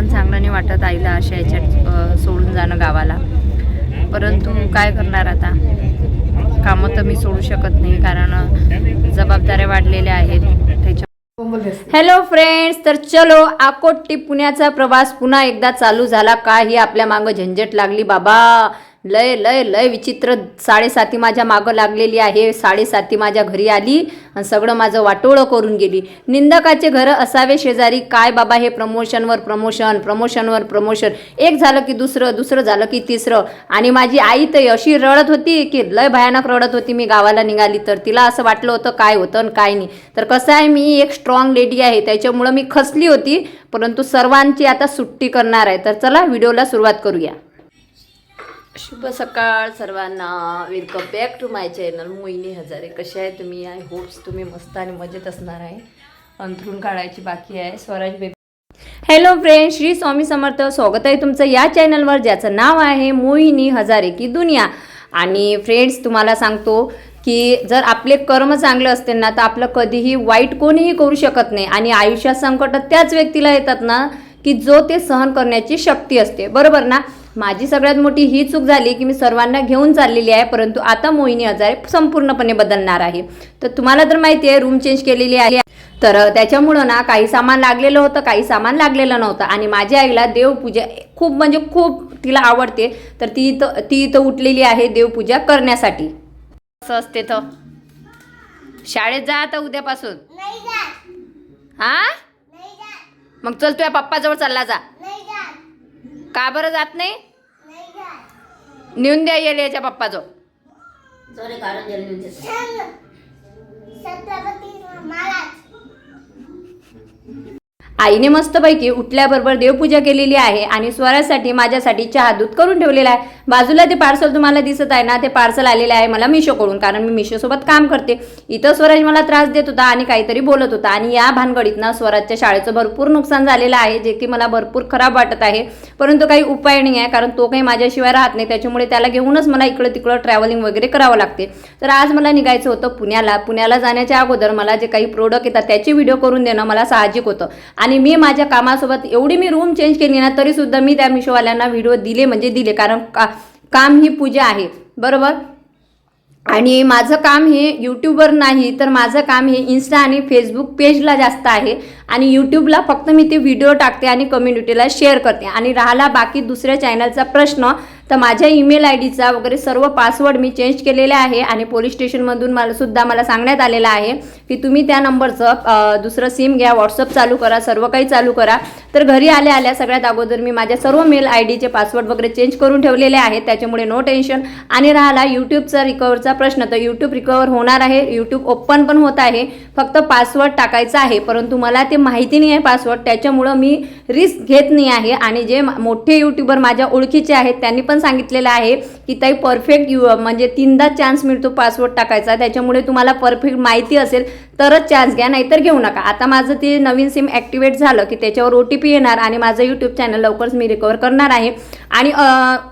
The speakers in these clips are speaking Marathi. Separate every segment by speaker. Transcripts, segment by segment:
Speaker 1: पण चांगलं नाही वाटत आईला अशा याच्यात सोडून जाणं गावाला. परंतु काय करणार आता? कामं तर मी सोडू शकत नाही कारण जबाबदाऱ्या वाढलेल्या आहेत. त्याच्या हॅलो फ्रेंड्स तर चलो आकोटी पुण्याचा प्रवास पुन्हा एकदा चालू झाला. काही आपल्या मागं झंझट लागली. बाबा लय लय लय विचित्र साडेसाती माझ्या मागं लागलेली आहे. साडेसाती माझ्या घरी आली आणि सगळं माझं वाटोळं करून गेली. निंदकाचे घरं असावे शेजारी. काय बाबा हे प्रमोशनवर प्रमोशन प्रमोशनवर प्रमोशन. एक झालं की दुसरं दुसरं झालं की तिसरं. आणि माझी आई तर अशी रडत होती की लय भयानक रडत होती. मी गावाला निघाली तर तिला असं वाटलं होतं काय होतं आणि काय नाही. तर कसं आहे मी एक स्ट्रॉंग लेडी आहे. त्याच्यामुळं मी खचली होती. परंतु सर्वांची आता सुट्टी करणार आहे. तर चला व्हिडिओला सुरुवात करूया. शुभ सकाळ सर्वांना. Welcome back to my channel Mohini Hazare कसे आहे तुम्ही? आय होप्स तुम्ही मस्त आणि मजेत असणार आहे. अंथरून काढायची बाकी आहे. Swaraj baby hello friend Shri Swami Samarth. स्वागत आहे तुमचं या चॅनलवर ज्याचं नाव आहे मोहिनी हजारे की दुनिया. आणि फ्रेंड्स तुम्हाला सांगतो की जर आपले कर्म चांगले असतील ना तर आपलं कधीही वाईट कोणीही करू शकत नाही. आणि आयुष्यात संकट त्याच व्यक्तीला येतात ना की जो ते सहन करण्याची शक्ती असते. बरोबर ना? माझी सगळ्यात मोठी ही चूक झाली की मी सर्वांना घेऊन चाललेली आहे परंतु आता मोहिनी हजारे संपूर्णपणे बदलणार आहे. तर तुम्हाला तर माहिती आहे रूम चेंज केलेली आहे. तर त्याच्यामुळं ना काही सामान लागलेलं होतं काही सामान लागलेलं नव्हतं. आणि माझ्या आईला देवपूजा खूप म्हणजे खूप तिला आवडते. तर ती इथं ती इथं उठलेली आहे देवपूजा करण्यासाठी. असं असते तर. शाळेत जा आता उद्यापासून. हा मग चल तुझ्या पप्पाजवळ चालला जा. का बरं जात नाही? नेऊन द्या येईल याच्या
Speaker 2: छत्रपती महाराज
Speaker 1: आईने मस्तपैकी उठल्याबरोबर देवपूजा केलेली आहे आणि स्वरासाठी माझ्यासाठी चहा दूध करून ठेवलेला आहे. बाजूला ते पार्सल तुम्हाला दिसत आहे ना ते पार्सल आलेले आहे मला मिशोकडून कारण मी मिशोसोबत काम करते. इथं स्वराज मला त्रास देत होता आणि काहीतरी बोलत होता आणि या भानगडीतनं स्वराजच्या शाळेचं भरपूर नुकसान झालेलं आहे जे की मला भरपूर खराब वाटत आहे. परंतु काही उपाय नाही आहे कारण तो काही माझ्याशिवाय राहत नाही. त्याच्यामुळे त्याला घेऊनच मला इकडं तिकडं ट्रॅव्हलिंग वगैरे करावं लागते. तर आज मला निघायचं होतं पुण्याला. पुण्याला जाण्याच्या अगोदर मला जे काही प्रोडक्ट येतात त्याचे व्हिडिओ करून देणं मला साहजिक होतं. आणि आणि मी माझ्या कामासोबत एवढी मी रूम चेंज केली ना तरी सुद्धा मी त्या मिशोवाल्यांना व्हिडिओ दिले म्हणजे दिले. कारण का काम ही पूजा आहे. बरोबर? हो. आणि माझं काम हे यूट्यूबवर नाही तर माझं काम हे इन्स्टा आणि फेसबुक पेजला जास्त आहे. आणि यूट्यूबला फक्त मी ते व्हिडिओ टाकते आणि कम्युनिटीला शेअर करते. आणि राहिला बाकी दुसऱ्या चॅनलचा प्रश्न तर माझ्या ईमेल आय डीचा वगैरे सर्व पासवर्ड मी चेंज केलेले आहे. आणि पोलीस स्टेशनमधून मला सुद्धा मला सांगण्यात आलेलं आहे की तुम्ही त्या नंबरचं दुसरं सिम घ्या व्हॉट्सअप चालू करा सर्व काही चालू करा. तर घरी आल्या आल्या सगळ्यात अगोदर मी माझ्या सर्व मेल आय डीचे पासवर्ड वगैरे चेंज करून ठेवलेले आहेत. त्याच्यामुळे नो टेन्शन आणि राहिला यूट्यूबचा रिकवरचा प्रश्न. तर यूट्यूब रिकवर होणार आहे. यूट्यूब ओपन पण होत आहे. फक्त पासवर्ड टाकायचा आहे. परंतु मला ते माहिती नाही आहे पासवर्ड. त्याच्यामुळं मी रिस्क घेत नाही आहे. आणि जे मोठे यूट्यूबर माझ्या ओळखीचे आहेत त्यांनी पण सांगितलेलं आहे की ताई परफेक्ट यू म्हणजे तीनदा चान्स मिळतो पासवर्ड टाकायचा. त्याच्यामुळे तुम्हाला परफेक्ट माहिती असेल. तरच चान्स घ्या नाहीतर घेऊ नका. आता माझं ते नवीन सिम ॲक्टिवेट झालं की त्याच्यावर ओ टी पी येणार आणि माझं यूट्यूब चॅनल लवकरच मी रिकवर करणार आहे. आणि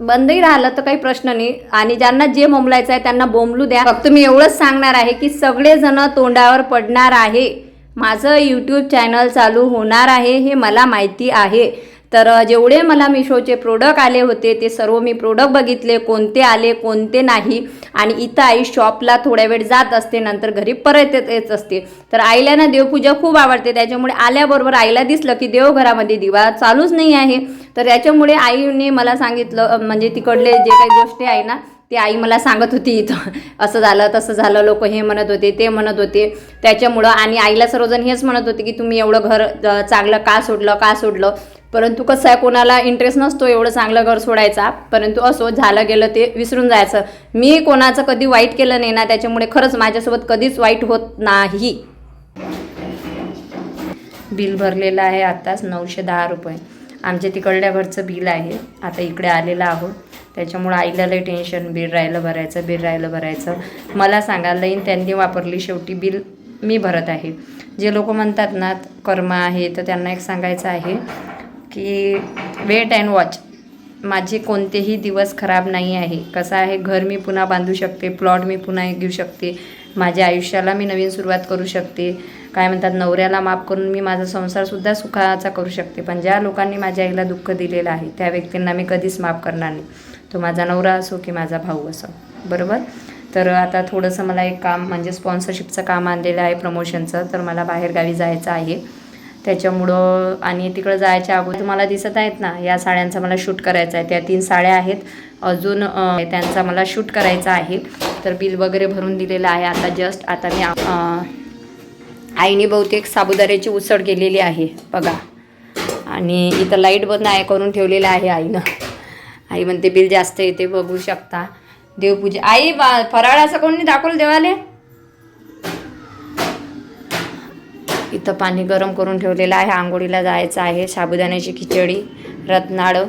Speaker 1: बंदही राहिलं तर काही प्रश्न नाही. आणि ज्यांना जे बोंबलायचं आहे त्यांना बोंबलू द्या. फक्त मी एवढंच सांगणार आहे की सगळेजण तोंडावर पडणार आहे. माझं यूट्यूब चॅनल चालू होणार आहे हे मला माहिती आहे. तर जेवढे मला मिशोचे प्रोडक्ट आले होते ते सर्व मी प्रोडक्ट बघितले कोणते आले कोणते नाही. आणि इथं आई शॉपला थोड्या वेळ जात असते नंतर घरी परत येत येत असते. तर आईला ना देवपूजा खूप आवडते. त्याच्यामुळे आल्याबरोबर आईला दिसलं की देवघरामध्ये दिवा चालूच नाही आहे. तर त्याच्यामुळे आईने मला सांगितलं म्हणजे तिकडले जे काही गोष्टी आहे ना ती आई मला सांगत होती इथं असं झालं तसं झालं लोक हे म्हणत होते ते म्हणत होते. त्याच्यामुळं आणि आईला सर्वजण हेच म्हणत होते की तुम्ही एवढं घर चांगलं का सोडलं का सोडलं? परंतु कसं आहे कोणाला इंटरेस्ट नसतो एवढं चांगलं घर सोडायचा परंतु असो झालं गेलं ते विसरून जायचं. मी कोणाचं कधी वाईट केलं नाही ना त्याच्यामुळे खरंच माझ्यासोबत कधीच वाईट होत नाही. बिल भरलेलं आहे आताच नऊशे दहा रुपये. आमच्या तिकडल्या घरचं बिल आहे. आता इकडे आलेलं आहोत. त्याच्यामुळं आईला लई टेन्शन बिल राहिलं भरायचं बिल राहिलं भरायचं. मला सांगा लईन त्यांनी वापरली शेवटी बिल मी भरत आहे. जे लोक म्हणतात ना कर्म आहे तर त्यांना एक सांगायचं आहे की वेट अँड वॉच माझे कोणतेही दिवस खराब नाही आहे. कसं आहे घर मी पुन्हा बांधू शकते प्लॉट मी पुन्हा घेऊ शकते माझ्या आयुष्याला मी नवीन सुरुवात करू शकते. काय म्हणतात नवऱ्याला माफ करून मी माझा संसारसुद्धा सुखाचा करू शकते. पण ज्या लोकांनी माझ्या आईला दुःख दिलेलं आहे त्या व्यक्तींना मी कधीच माफ करणार नाही. तो माझा नवरा असो की माझा भाऊ असो. बरोबर? तर आता थोडंसं मला एक काम म्हणजे स्पॉन्सरशिपचं काम आणलेलं आहे प्रमोशनचं तर मला बाहेरगावी जायचं आहे. त्याच्यामुळं आणि तिकडं जायच्या अगोदर तुम्हाला दिसत आहेत ना या साड्यांचा मला शूट करायचा आहे. त्या तीन साड्या आहेत. अजून त्यांचा मला शूट करायचा आहे. तर बिल वगैरे भरून दिलेलं आहे. आता जस्ट आता मी आईने बहुतेक साबुदाऱ्याची उसळ केलेली आहे. बघा. आणि इथं लाइट बंद आहे करून ठेवलेलं आहे आईनं. आई म्हणते बिल जास्त येते बघू शकता. देवपूजा आई बा फराळ असं कोणी दाखवलं देवाले? इथं पाणी गरम करून ठेवलेलं आहे. आंघोळीला जायचं आहे. साबुदाण्याची खिचडी रत्नाळं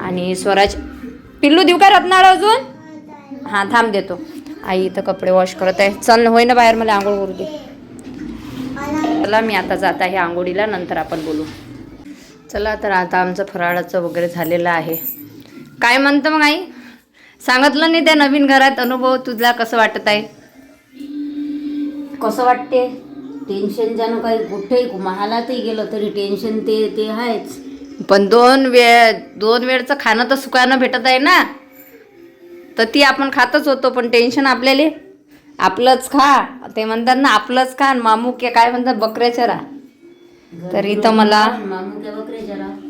Speaker 1: आणि स्वराज पिल्लू देऊ का रत्नाळं अजून? हां थांब देतो. आई इथं कपडे वॉश करत आहे. चल होय ना बाहेर मला आंघोळ करू दे. चला मी आता जात आहे आंघोळीला. नंतर आपण बोलू. चला तर आता आमचं फराळाचं वगैरे झालेलं आहे. काय म्हणतं मग आई? सांगितलं नाही त्या नवीन घरात अनुभव तुझला कसं वाटत आहे?
Speaker 3: कसं वाटते? टेन्शन जाणं काही कुठेही महालातही गेलं तरी टेन्शन ते ते आहेच.
Speaker 1: पण दोन वेळ दोन वेळचं खाणं तर सुखानं भेटत आहे ना? तर ती आपण खातच होतो पण टेन्शन आपल्याला. आपलंच खा. ते म्हणतात ना आपलंच खा मामू के काय म्हणतात? बकऱ्याच्या रा तर इथं मला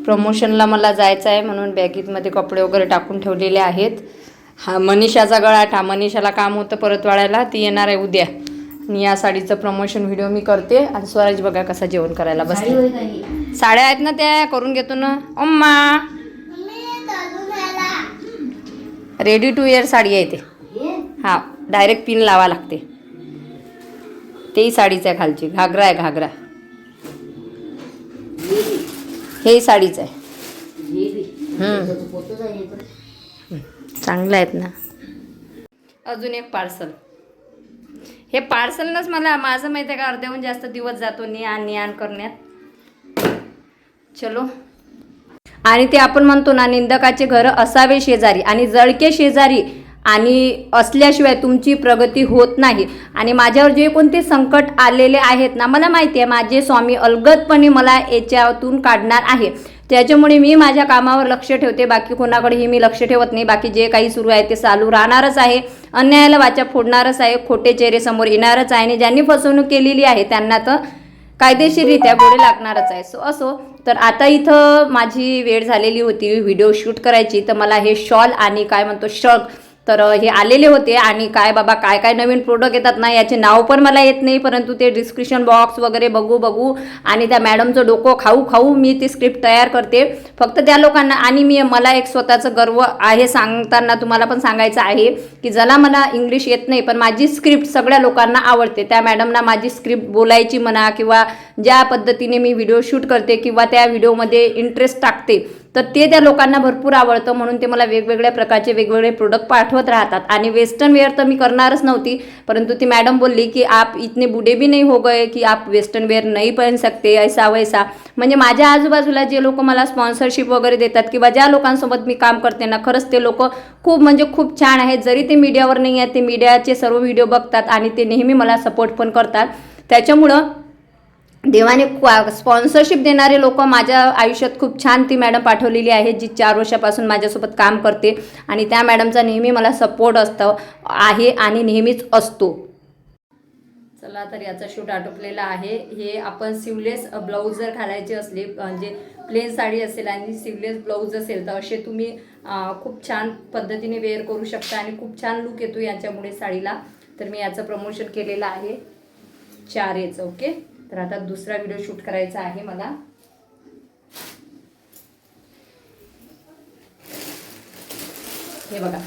Speaker 1: प्रमोशनला मला जायचं आहे म्हणून बॅगेतमध्ये कपडे वगैरे टाकून ठेवलेले आहेत. हा मनीषाचा गळाट हा मनीषाला काम होतं परत वाळायला ती येणार आहे उद्या. आणि या साडीचं प्रमोशन व्हिडिओ मी करते आणि स्वराज बघा कसा जेवण करायला
Speaker 3: काही?
Speaker 1: साड्या आहेत ना त्या करून घेतो ना. अम्मा! रेडी टू इयर साडी आहे ते.
Speaker 3: हे?
Speaker 1: हा डायरेक्ट पिन लावा लागते. तेही साडीचं आहे खालची घागरा आहे घागरा. हेही साडीचं आहे.
Speaker 3: हे हे.
Speaker 1: चांगलं आहेत ना. अजून एक पार्सल. हे पार्सलनंच मला माझं माहिती आहे का अर्ध्याहून जास्त दिवस जातो ने आण ने आण करण्यात. चलो. आणि ते आपण म्हणतो ना निंदकाचे घर असावे शेजारी आणि जळके शेजारी आणि असल्याशिवाय तुमची प्रगती होत नाही. आणि माझ्यावर जे कोणते संकट आलेले आहेत ना मला माहिती आहे माझे स्वामी अलगदपणे मला याच्यातून काढणार आहे. त्याच्यामुळे मी माझ्या कामावर लक्ष ठेवते बाकी कोणाकडेही मी लक्ष ठेवत नाही. बाकी जे काही सुरू आहे ते चालू राहणारच आहे. अन्यायाला वाचा फोडणारच आहे खोटे चेहरे समोर येणारच आहे आणि ज्यांनी फसवणूक केलेली आहे त्यांना तर कायदेशीररित्या गोडे लागणारच आहे. सो असो. तर आता इथं माझी वेळ झालेली होती व्हिडिओ शूट करायची. तर मला हे शॉल आणि काय म्हणतो शर्ट तर हे आलेले होते आणि काय बाबा काय काय नवीन प्रोडक्ट येतात ना याचे नाव पण मला येत नाही परंतु ते डिस्क्रिप्शन बॉक्स वगैरे बघू बघू आणि त्या मॅडमचं डोकं खाऊ खाऊ मी ती स्क्रिप्ट तयार करते. फक्त त्या लोकांना आणि मी मला एक स्वतःचं गर्व आहे सांगताना तुम्हाला पण सांगायचं आहे की ज्याला मला इंग्लिश येत नाही पण माझी स्क्रिप्ट सगळ्या लोकांना आवडते. त्या मॅडमना माझी स्क्रिप्ट बोलायची म्हणा किंवा ज्या पद्धतीने मी व्हिडिओ शूट करते किंवा त्या व्हिडिओमध्ये इंटरेस्ट टाकते तर ते त्या लोकांना भरपूर आवडतं म्हणून ते मला वेगवेगळ्या प्रकारचे वेगवेगळे प्रोडक्ट पाठवत राहतात. आणि वेस्टर्न वेअर तर मी करणारच नव्हती परंतु ती मॅडम बोलली की आप इतने बुडे भी नाही हो गए की आप वेस्टर्न वेअर नाही पहन सकते ऐसा वैसा. म्हणजे माझ्या आजूबाजूला जे लोक मला स्पॉन्सरशिप वगैरे देतात किंवा ज्या लोकांसोबत मी काम करते ना खरंच ते लोक खूप म्हणजे खूप छान आहेत. जरी ते मीडियावर नाही आहेत ते मीडियाचे सर्व व्हिडिओ बघतात आणि ते नेहमी मला सपोर्ट पण करतात. त्याच्यामुळं देवाने स्पॉन्सरशिप देणारे लोक माझ्या आयुष्यात खूप छान ती मॅडम पाठवलेली आहे जी चार वर्षापासून माझ्यासोबत काम करते आणि त्या मॅडमचा नेहमी मला सपोर्ट असतं आहे आणि नेहमीच असतो. चला तर याचा शूट आटोपलेला आहे. हे आपण सिवलेस ब्लाऊज जर घालायचे असले म्हणजे प्लेन साडी असेल आणि सिवलेस ब्लाऊज असेल तर असे तुम्ही खूप छान पद्धतीने वेअर करू शकता आणि खूप छान लुक येतो याच्यामुळे साडीला. तर मी याचं प्रमोशन केलेलं आहे. चार याचं ओके तर आता दुसरा व्हिडिओ शूट करायचा आहे मला. हे बघा.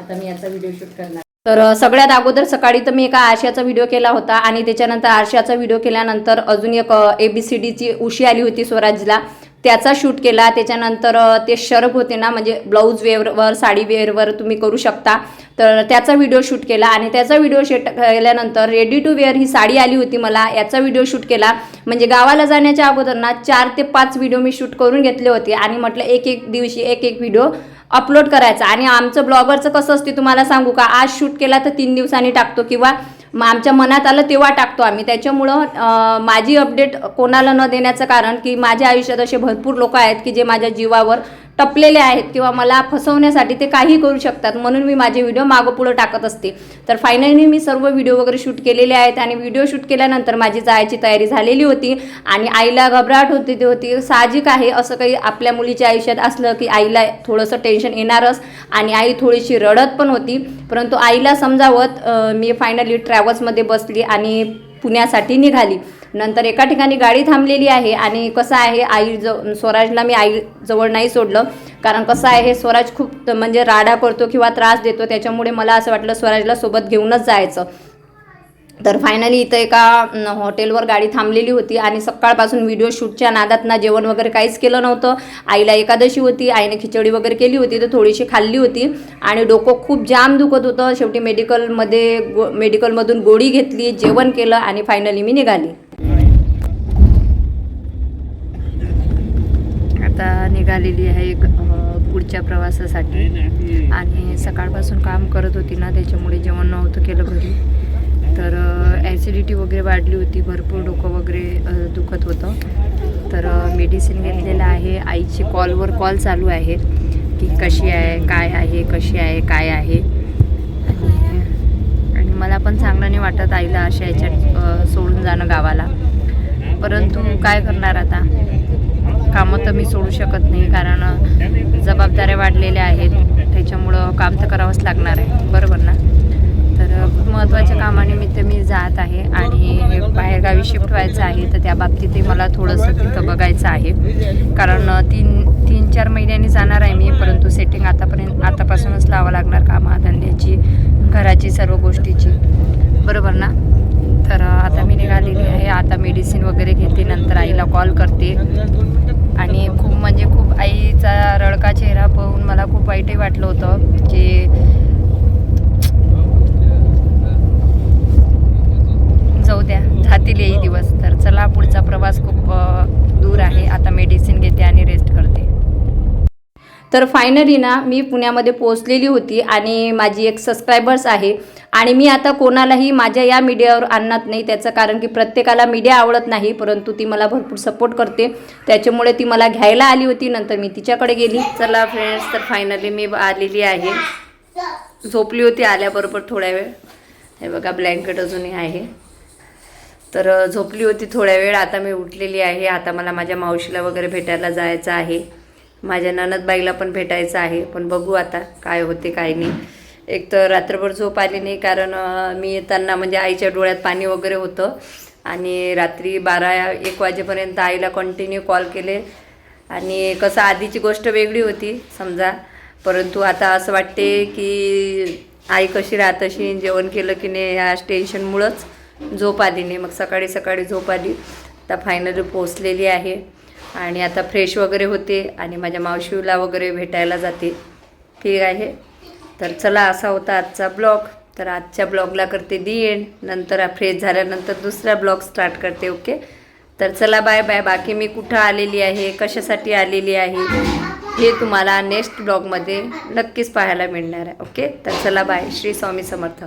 Speaker 1: आता मी याचा व्हिडिओ शूट करणार. तर सगळ्यात अगोदर सकाळी तर मी एका आरशाचा व्हिडिओ केला होता आणि त्याच्यानंतर आरशाचा व्हिडिओ केल्यानंतर अजून एक ए बी सी डीची उशी आली होती स्वराजला. त्याचा शूट केला. त्याच्यानंतर ते शरब होते ना म्हणजे ब्लाऊज वेअरवर साडी वेअरवर तुम्ही करू शकता. तर त्याचा व्हिडिओ शूट केला आणि त्याचा व्हिडिओ शूट केल्यानंतर रेडी टू वेअर ही साडी आली होती मला. याचा व्हिडिओ शूट केला. म्हणजे गावाला जाण्याच्या अगोदर ना चार ते पाच व्हिडिओ मी शूट करून घेतले होते आणि म्हटलं एक एक दिवशी एक एक व्हिडिओ अपलोड करायचा. आणि आमचं ब्लॉगरचं कसं असते तुम्हाला सांगू का? आज शूट केला तर तीन दिवसांनी टाकतो किंवा मग आमच्या मनात आलं तेव्हा टाकतो आम्ही. त्याच्यामुळं माझी अपडेट कोणाला न देण्याचं कारण की माझ्या आयुष्यात असे भरपूर लोक आहेत की जे माझ्या जीवावर टपलेले आहेत किंवा मला फसवण्यासाठी ते काही करू शकतात म्हणून मी माझे व्हिडिओ मागं पुढं टाकत असते. तर फायनली मी सर्व व्हिडिओ वगैरे शूट केलेले आहेत आणि व्हिडिओ शूट केल्यानंतर माझी जायची तयारी झालेली होती आणि आईला घबराट होती ती होती साहजिक आहे असं काही आपल्या मुलीच्या आयुष्यात असलं की आईला थोडंसं टेन्शन येणारच आणि आई थोडीशी रडत पण होती. परंतु आईला समजावत मी फायनली ट्रॅव्हल्समध्ये बसली आणि पुण्यासाठी निघाली. नंतर एका ठिकाणी गाडी थांबलेली आहे आणि कसं आहे आई ज स्वराजला मी आई जवळ नाही सोडलं. कारण कसं आहे स्वराज खूप म्हणजे राडा करतो किंवा त्रास देतो. त्याच्यामुळे मला असं वाटलं स्वराजला सोबत घेऊनच जायचं. तर फायनली इथं एका हॉटेलवर गाडी थांबलेली होती आणि सकाळपासून व्हिडिओ शूटच्या नादात ना जेवण वगैरे काहीच केलं नव्हतं. आईला एकादशी होती आईने खिचडी वगैरे केली होती तर थोडीशी खाल्ली होती आणि डोकं खूप जाम दुखत होतं. शेवटी मेडिकलमध्ये गो मेडिकलमधून गोळी घेतली जेवण केलं आणि फायनली मी निघाली. आता निघालेली आहे पुढच्या प्रवासासाठी. आणि सकाळपासून काम करत होती ना त्याच्यामुळे जेवण नव्हतं केलं घरी. तर ॲसिडिटी वगैरे वाढली होती भरपूर डोकं वगैरे दुखत होतं. तर मेडिसिन घेतलेलं आहे. आईचे कॉलवर कॉल चालू आहे की कशी आहे काय आहे कशी आहे काय आहे. आणि मला पण चांगलं नाही वाटत आईला अशा याच्यात सोडून जाणं गावाला. परंतु काय करणार आता? कामं तर मी सोडू शकत नाही कारण जबाबदाऱ्या वाढलेल्या आहेत. त्याच्यामुळं काम तर करावंच लागणार आहे. बरोबर ना? तर खूप महत्त्वाच्या कामानिमित्त मी जात आहे आणि बाहेरगावी शिफ्ट व्हायचं आहे तर त्या बाबतीतही मला थोडंसं तिथं बघायचं आहे. कारण तीन तीन चार महिन्यांनी जाणार आहे मी परंतु सेटिंग आतापर्यंत आतापासूनच लावावं लागणार कामाधंद्याची घराची सर्व गोष्टीची. बरोबर ना? तर आता मी निघालेली आहे. आता मेडिसिन वगैरे घेते नंतर आईला कॉल करते. आणि खूप म्हणजे खूप आईचा रडका चेहरा पाहून मला खूप वाईटही वाटलं होतं की जाऊ द्या. जातील येई दिवस. तर चला पुढचा प्रवास खूप दूर आहे. आता मेडिसिन घेते आणि रेस्ट करते. तर फायनली ना मी पुण्यामध्ये पोहोचलेली होती आणि माझी एक सबस्क्रायबर्स आहे. आणि मी आता कोणालाही माझ्या या मीडियावर आणत नाही. त्याचं कारण की प्रत्येकाला मीडिया आवडत नाही परंतु ती मला भरपूर सपोर्ट करते. त्याच्यामुळे ती मला घ्यायला आली होती. नंतर मी तिच्याकडे गेली. चला फ्रेंड्स तर फायनली मी आलेली आहे. झोपली होती आल्याबरोबर थोड्या वेळ. हे बघा ब्लँकेट अजूनही आहे. तर झोपली होती थोड्या वेळ आता मी उठलेली आहे. आता मला माझ्या मावशीला वगैरे भेटायला जायचं आहे. माझ्या ननदबाईला पण भेटायचं आहे. पण बघू आता काय होते काय नाही. एक तर रात्रभर झोप आली नाही कारण मी येताना म्हणजे आईच्या डोळ्यात पाणी वगैरे होतं. आणि रात्री बारा एक वाजेपर्यंत आईला कंटिन्यू कॉल केले. आणि कसं आधीची गोष्ट वेगळी होती समजा. परंतु आता असं वाटते की आई कशी राहत अशी जेवण केलं की नाही या टेन्शनमुळंच झोप आली नाही. मग सकाळी सकाळी झोप आली. आता फायनली पोचलेली आहे. आणि आता फ्रेश वगैरे होते. आणि माझ्या मावशीला वगैरे भेटायला जाते. ठीक आहे. तर चला असा होता आजचा ब्लॉग तर आजच्या ब्लॉगला करते दी एंड नंतर फ्रेश झाल्यानंतर दुसरा ब्लॉग स्टार्ट करते. ओके तर चला बाय बाय बाकी मी कुठं आलेली आहे? कशासाठी आलेली आहे? हे तुम्हाला नेक्स्ट ब्लॉगमध्ये नक्कीच पाहायला मिळणार आहे. ओके तर चला बाय श्री स्वामी समर्थ.